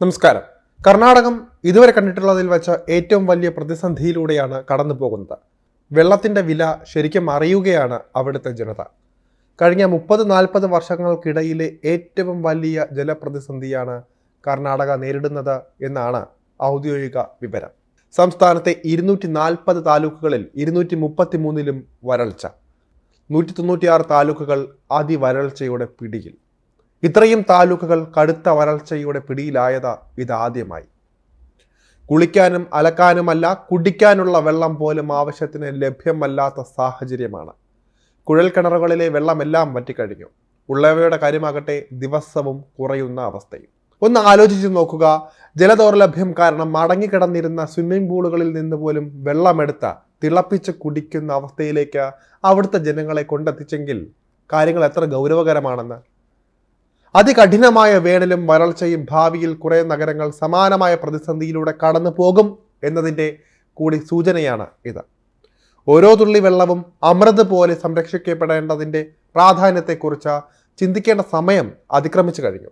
നമസ്കാരം. കർണാടകം ഇതുവരെ കണ്ടിട്ടുള്ളതിൽ വെച്ച ഏറ്റവും വലിയ പ്രതിസന്ധിയിലൂടെയാണ് കടന്നു പോകുന്നത് വെള്ളത്തിന്റെ വില ശരിക്കും അറിയുകയാണ് അവിടുത്തെ ജനത. കഴിഞ്ഞ മുപ്പത് നാൽപ്പത് വർഷങ്ങൾക്കിടയിലെ ഏറ്റവും വലിയ ജലപ്രതിസന്ധിയാണ് കർണാടക നേരിടുന്നത് എന്നാണ് ഔദ്യോഗിക വിവരം. സംസ്ഥാനത്തെ ഇരുന്നൂറ്റി നാൽപ്പത് താലൂക്കുകളിൽ ഇരുന്നൂറ്റി മുപ്പത്തി മൂന്നിലും വരൾച്ച. നൂറ്റി തൊണ്ണൂറ്റിയാറ് താലൂക്കുകൾ അതിവരൾച്ചയുടെ പിടിയിൽ. ഇത്രയും താലൂക്കുകൾ കടുത്ത വരൾച്ചയുടെ പിടിയിലായത് ഇതാദ്യമായി. കുളിക്കാനും അലക്കാനുമല്ല കുടിക്കാനുള്ള വെള്ളം പോലും ആവശ്യത്തിന് ലഭ്യമല്ലാത്ത സാഹചര്യമാണ്. കുഴൽക്കിണറുകളിലെ വെള്ളമെല്ലാം വറ്റിക്കഴിഞ്ഞു. ഉള്ളവയുടെ കാര്യമാകട്ടെ ദിവസവും കുറയുന്ന അവസ്ഥയും. ഒന്ന് ആലോചിച്ച് നോക്കുക. ജലദൗർലഭ്യം കാരണം മടങ്ങിക്കിടന്നിരുന്ന സ്വിമ്മിംഗ് പൂളുകളിൽ നിന്ന് പോലും വെള്ളമെടുത്ത തിളപ്പിച്ച് കുടിക്കുന്ന അവസ്ഥയിലേക്ക് അവിടുത്തെ ജനങ്ങളെ കൊണ്ടെത്തിച്ചെങ്കിൽ കാര്യങ്ങൾ എത്ര ഗൗരവകരമാണെന്ന് അതികഠിനമായ വേനലും വരൾച്ചയും ഭാവിയിൽ കുറേ നഗരങ്ങൾ സമാനമായ പ്രതിസന്ധിയിലൂടെ കടന്നു പോകും എന്നതിന്റെ കൂടി സൂചനയാണ് ഇത്. ഓരോ തുള്ളി വെള്ളവും അമൃത് പോലെ സംരക്ഷിക്കപ്പെടേണ്ടതിന്റെ പ്രാധാന്യത്തെക്കുറിച്ച് ചിന്തിക്കേണ്ട സമയം അതിക്രമിച്ചു കഴിഞ്ഞു.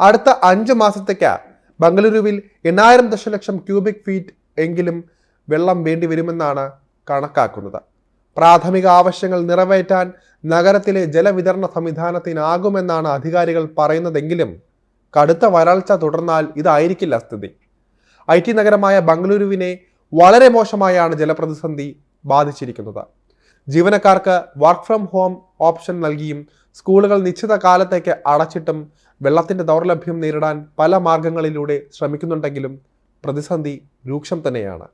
അടുത്ത അഞ്ച് മാസത്തേക്ക് ബംഗളൂരുവിൽ എണ്ണായിരം ദശലക്ഷം ക്യൂബിക് ഫീറ്റ് എങ്കിലും വെള്ളം വേണ്ടിവരുമെന്നാണ് കണക്കാക്കുന്നത്. പ്രാഥമിക ആവശ്യങ്ങൾ നിറവേറ്റാൻ നഗരത്തിലെ ജലവിതരണ സംവിധാനത്തിനാകുമെന്നാണ് അധികാരികൾ പറയുന്നതെങ്കിലും കടുത്ത വരൾച്ച തുടർന്നാൽ ഇതായിരിക്കില്ല സ്ഥിതി. ഐ ടി നഗരമായ ബംഗളൂരുവിനെ വളരെ മോശമായാണ് ജലപ്രതിസന്ധി ബാധിച്ചിരിക്കുന്നത്. ജീവനക്കാർക്ക് വർക്ക് ഫ്രം ഹോം ഓപ്ഷൻ നൽകിയും സ്കൂളുകൾ നിശ്ചിത കാലത്തേക്ക് അടച്ചിട്ടും വെള്ളത്തിന്റെ ദൗർലഭ്യം നേരിടാൻ പല മാർഗങ്ങളിലൂടെ ശ്രമിക്കുന്നുണ്ടെങ്കിലും പ്രതിസന്ധി രൂക്ഷം തന്നെയാണ്.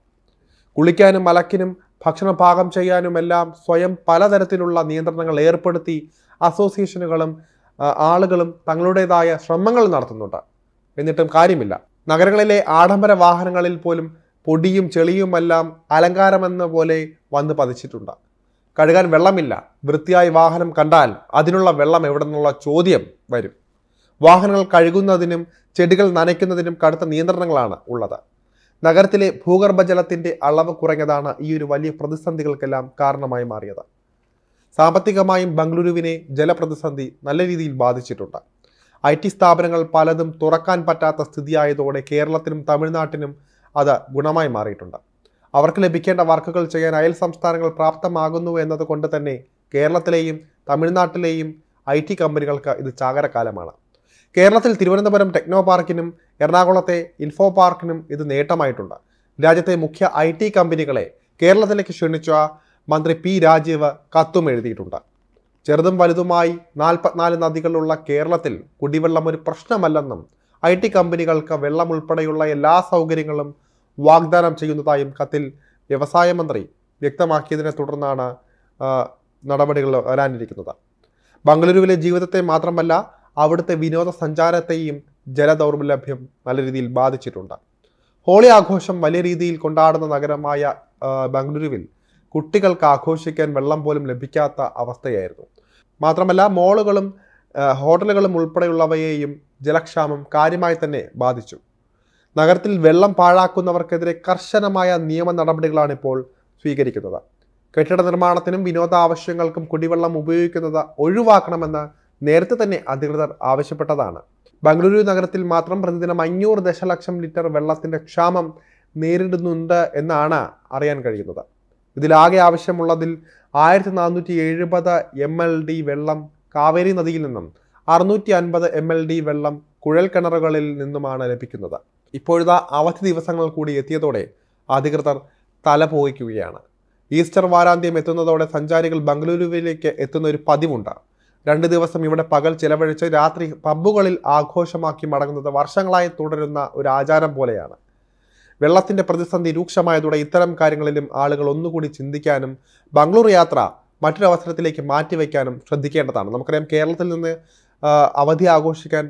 കുളിക്കാനും അലക്കിനും ഭക്ഷണം പാകം ചെയ്യാനുമെല്ലാം സ്വയം പലതരത്തിലുള്ള നിയന്ത്രണങ്ങൾ ഏർപ്പെടുത്തി അസോസിയേഷനുകളും ആളുകളും തങ്ങളുടേതായ ശ്രമങ്ങൾ നടത്തുന്നുണ്ട്. എന്നിട്ടും കാര്യമില്ല. നഗരങ്ങളിലെ ആഡംബര വാഹനങ്ങളിൽ പോലും പൊടിയും ചെളിയുമെല്ലാം അലങ്കാരമെന്ന പോലെ വന്ന് പതിച്ചിട്ടുണ്ട്. കഴുകാൻ വെള്ളമില്ല. വൃത്തിയായി വാഹനം കണ്ടാൽ അതിനുള്ള വെള്ളം എവിടെ നിന്നുള്ള ചോദ്യം വരും. വാഹനങ്ങൾ കഴുകുന്നതിനും ചെടികൾ നനയ്ക്കുന്നതിനും കടുത്ത നിയന്ത്രണങ്ങളാണ് ഉള്ളത്. നഗരത്തിലെ ഭൂഗർഭജലത്തിന്റെ അളവ് കുറഞ്ഞതാണ് ഈ ഒരു വലിയ പ്രതിസന്ധികൾക്കെല്ലാം കാരണമായി മാറിയത്. സാമ്പത്തികമായും ബംഗളൂരുവിനെ ജലപ്രതിസന്ധി നല്ല രീതിയിൽ ബാധിച്ചിട്ടുണ്ട്. ഐ ടി സ്ഥാപനങ്ങൾ പലതും തുറക്കാൻ പറ്റാത്ത സ്ഥിതിയായതോടെ കേരളത്തിനും തമിഴ്നാട്ടിനും അത് ഗുണമായി മാറിയിട്ടുണ്ട്. അവർക്ക് ലഭിക്കേണ്ട വർക്കുകൾ ചെയ്യാൻ അയൽ സംസ്ഥാനങ്ങൾ പ്രാപ്തമാകുന്നു എന്നതുകൊണ്ട് തന്നെ കേരളത്തിലെയും തമിഴ്നാട്ടിലെയും ഐ ടി കമ്പനികൾക്ക് ഇത് ചാകരക്കാലമാണ്. കേരളത്തിൽ തിരുവനന്തപുരം ടെക്നോ പാർക്കിനും എറണാകുളത്തെ ഇൻഫോ പാർക്കിനും ഇത് നേട്ടമായിട്ടുണ്ട്. രാജ്യത്തെ മുഖ്യ ഐ ടി കമ്പനികളെ കേരളത്തിലേക്ക് ക്ഷണിച്ച മന്ത്രി പി രാജീവ് കത്തും എഴുതിയിട്ടുണ്ട്. ചെറുതും വലുതുമായി നാൽപ്പത്തിനാല് നദികളുള്ള കേരളത്തിൽ കുടിവെള്ളം ഒരു പ്രശ്നമല്ലെന്നും ഐ ടി കമ്പനികൾക്ക് വെള്ളം ഉൾപ്പെടെയുള്ള എല്ലാ സൗകര്യങ്ങളും വാഗ്ദാനം ചെയ്യുന്നതായും കത്തിൽ വ്യവസായ മന്ത്രി വ്യക്തമാക്കിയതിനെ തുടർന്നാണ് നടപടികൾ വരാനിരിക്കുന്നത്. ബംഗളൂരുവിലെ ജീവിതത്തെ മാത്രമല്ല അവിടുത്തെ വിനോദസഞ്ചാരത്തെയും ജലദൗർലഭ്യം നല്ല രീതിയിൽ ബാധിച്ചിട്ടുണ്ട്. ഹോളി ആഘോഷം വലിയ രീതിയിൽ കൊണ്ടാടുന്ന നഗരമായ ബംഗളൂരുവിൽ കുട്ടികൾക്ക് ആഘോഷിക്കാൻ വെള്ളം പോലും ലഭിക്കാത്ത അവസ്ഥയായിരുന്നു. മാത്രമല്ല മോളുകളും ഹോട്ടലുകളും ഉൾപ്പെടെയുള്ളവയെയും ജലക്ഷാമം കാര്യമായി തന്നെ ബാധിച്ചു. നഗരത്തിൽ വെള്ളം പാഴാക്കുന്നവർക്കെതിരെ കർശനമായ നിയമ നടപടികളാണ് ഇപ്പോൾ സ്വീകരിക്കുന്നത്. കെട്ടിട നിർമ്മാണത്തിനും വിനോദ ആവശ്യങ്ങൾക്കും കുടിവെള്ളം ഉപയോഗിക്കുന്നത് ഒഴിവാക്കണമെന്ന് നേരത്തെ തന്നെ അധികൃതർ ആവശ്യപ്പെട്ടതാണ്. ബംഗളൂരു നഗരത്തിൽ മാത്രം പ്രതിദിനം അഞ്ഞൂറ് ദശലക്ഷം ലിറ്റർ വെള്ളത്തിന്റെ ക്ഷാമം നേരിടുന്നുണ്ട് എന്നാണ് അറിയാൻ കഴിയുന്നത്. ഇതിലാകെ ആവശ്യമുള്ളതിൽ ആയിരത്തി നാനൂറ്റി എഴുപത് എം എൽ ഡി വെള്ളം കാവേരി നദിയിൽ നിന്നും അറുന്നൂറ്റി അൻപത് എം എൽ ഡി വെള്ളം കുഴൽ കിണറുകളിൽ നിന്നുമാണ് ലഭിക്കുന്നത്. ഇപ്പോഴത്തെ അവധി ദിവസങ്ങൾ കൂടി എത്തിയതോടെ അധികൃതർ തലപോയിക്കുകയാണ് ഈസ്റ്റർ വാരാന്ത്യം എത്തുന്നതോടെ സഞ്ചാരികൾ ബംഗളൂരുവിലേക്ക് എത്തുന്ന ഒരു പതിവുണ്ട്. രണ്ട് ദിവസം ഇവിടെ പകൽ ചിലവഴിച്ച് രാത്രി പബ്ബുകളിൽ ആഘോഷമാക്കി മടങ്ങുന്നത് വർഷങ്ങളായി തുടരുന്ന ഒരു ആചാരം പോലെയാണ്. വെള്ളത്തിന്റെ പ്രതിസന്ധി രൂക്ഷമായതോടെ ഇത്തരം കാര്യങ്ങളിലും ആളുകൾ ഒന്നുകൂടി ചിന്തിക്കാനും ബംഗളൂർ യാത്ര മറ്റൊരവസരത്തിലേക്ക് മാറ്റിവെക്കാനും ശ്രദ്ധിക്കേണ്ടതാണ്. നമുക്കറിയാം കേരളത്തിൽ നിന്ന് അവധി ആഘോഷിക്കാൻ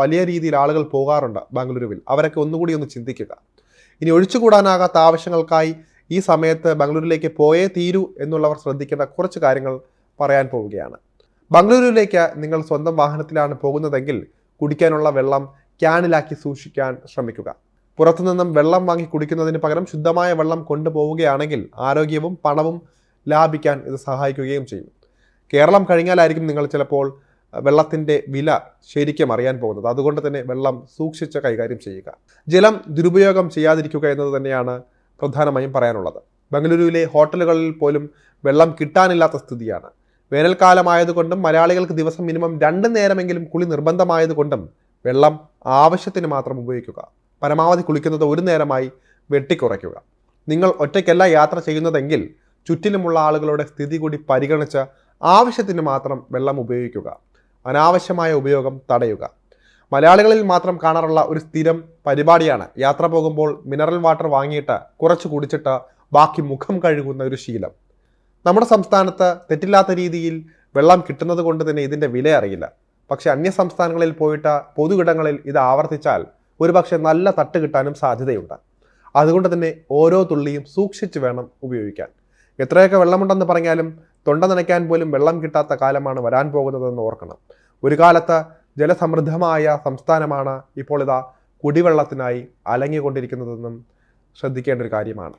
വലിയ രീതിയിൽ ആളുകൾ പോകാറുണ്ട് ബാംഗ്ലൂരുവിൽ. അവരൊക്കെ ഒന്നുകൂടി ഒന്ന് ചിന്തിക്കുക. ഇനി ഒഴിച്ചുകൂടാനാകാത്ത ആവശ്യങ്ങൾക്കായി ഈ സമയത്ത് ബാംഗ്ലൂരിലേക്ക് പോയേ തീരൂ എന്നുള്ളവർ ശ്രദ്ധിക്കേണ്ട കുറച്ച് കാര്യങ്ങൾ പറയാൻ പോവുകയാണ്. ബംഗളൂരുവിലേക്ക് നിങ്ങൾ സ്വന്തം വാഹനത്തിലാണ് പോകുന്നതെങ്കിൽ കുടിക്കാനുള്ള വെള്ളം ക്യാനിലാക്കി സൂക്ഷിക്കാൻ ശ്രമിക്കുക. പുറത്തുനിന്നും വെള്ളം വാങ്ങി കുടിക്കുന്നതിന് പകരം ശുദ്ധമായ വെള്ളം കൊണ്ടുപോവുകയാണെങ്കിൽ ആരോഗ്യവും പണവും ലാഭിക്കാൻ ഇത് സഹായിക്കുകയും ചെയ്യും. കേരളം കഴിഞ്ഞാലായിരിക്കും നിങ്ങൾ ചിലപ്പോൾ വെള്ളത്തിന്റെ വില ശരിക്കും അറിയാൻ പോകുന്നത്. അതുകൊണ്ട് തന്നെ വെള്ളം സൂക്ഷിച്ച് കൈകാര്യം ചെയ്യുക. ജലം ദുരുപയോഗം ചെയ്യാതിരിക്കുക എന്നത് തന്നെയാണ് പ്രധാനമായും പറയാനുള്ളത്. ബംഗളൂരുവിലെ ഹോട്ടലുകളിൽ പോലും വെള്ളം കിട്ടാനില്ലാത്ത സ്ഥിതിയാണ്. വേനൽക്കാലമായതുകൊണ്ടും മലയാളികൾക്ക് ദിവസം മിനിമം രണ്ട് നേരമെങ്കിലും കുളി നിർബന്ധമായതുകൊണ്ടും വെള്ളം ആവശ്യത്തിന് മാത്രം ഉപയോഗിക്കുക. പരമാവധി കുളിക്കുന്നത് ഒരു നേരമായി വെട്ടിക്കുറയ്ക്കുക. നിങ്ങൾ ഒറ്റയ്ക്കല്ല യാത്ര ചെയ്യുന്നതെങ്കിൽ ചുറ്റിലുമുള്ള ആളുകളുടെ സ്ഥിതി കൂടി പരിഗണിച്ച് ആവശ്യത്തിന് മാത്രം വെള്ളം ഉപയോഗിക്കുക. അനാവശ്യമായ ഉപയോഗം തടയുക. മലയാളികളിൽ മാത്രം കാണാറുള്ള ഒരു സ്ഥിരം പരിപാടിയാണ് യാത്ര പോകുമ്പോൾ മിനറൽ വാട്ടർ വാങ്ങിയിട്ട് കുറച്ച് കുടിച്ചിട്ട് ബാക്കി മുഖം കഴുകുന്ന ഒരു ശീലം. നമ്മുടെ സംസ്ഥാനത്ത് തെറ്റില്ലാത്ത രീതിയിൽ വെള്ളം കിട്ടുന്നത് കൊണ്ട് തന്നെ ഇതിന്റെ വില അറിയില്ല. പക്ഷേ അന്യ സംസ്ഥാനങ്ങളിൽ പോയിട്ട് പൊതുയിടങ്ങളിൽ ഇത് ആവർത്തിച്ചാൽ ഒരുപക്ഷെ നല്ല തട്ട് കിട്ടാനും സാധ്യതയുണ്ട്. അതുകൊണ്ട് തന്നെ ഓരോ തുള്ളിയും സൂക്ഷിച്ച് വേണം ഉപയോഗിക്കാൻ. എത്രയൊക്കെ വെള്ളമുണ്ടെന്ന് പറഞ്ഞാലും തൊണ്ട നനയ്ക്കാൻ പോലും വെള്ളം കിട്ടാത്ത കാലമാണ് വരാൻ പോകുന്നതെന്ന് ഓർക്കണം. ഒരു കാലത്ത് ജലസമൃദ്ധമായ സംസ്ഥാനമാണ് ഇപ്പോൾ ഇതാ കുടിവെള്ളത്തിനായി അലങ്ങിക്കൊണ്ടിരിക്കുന്നതെന്നും ശ്രദ്ധിക്കേണ്ട ഒരു കാര്യമാണ്.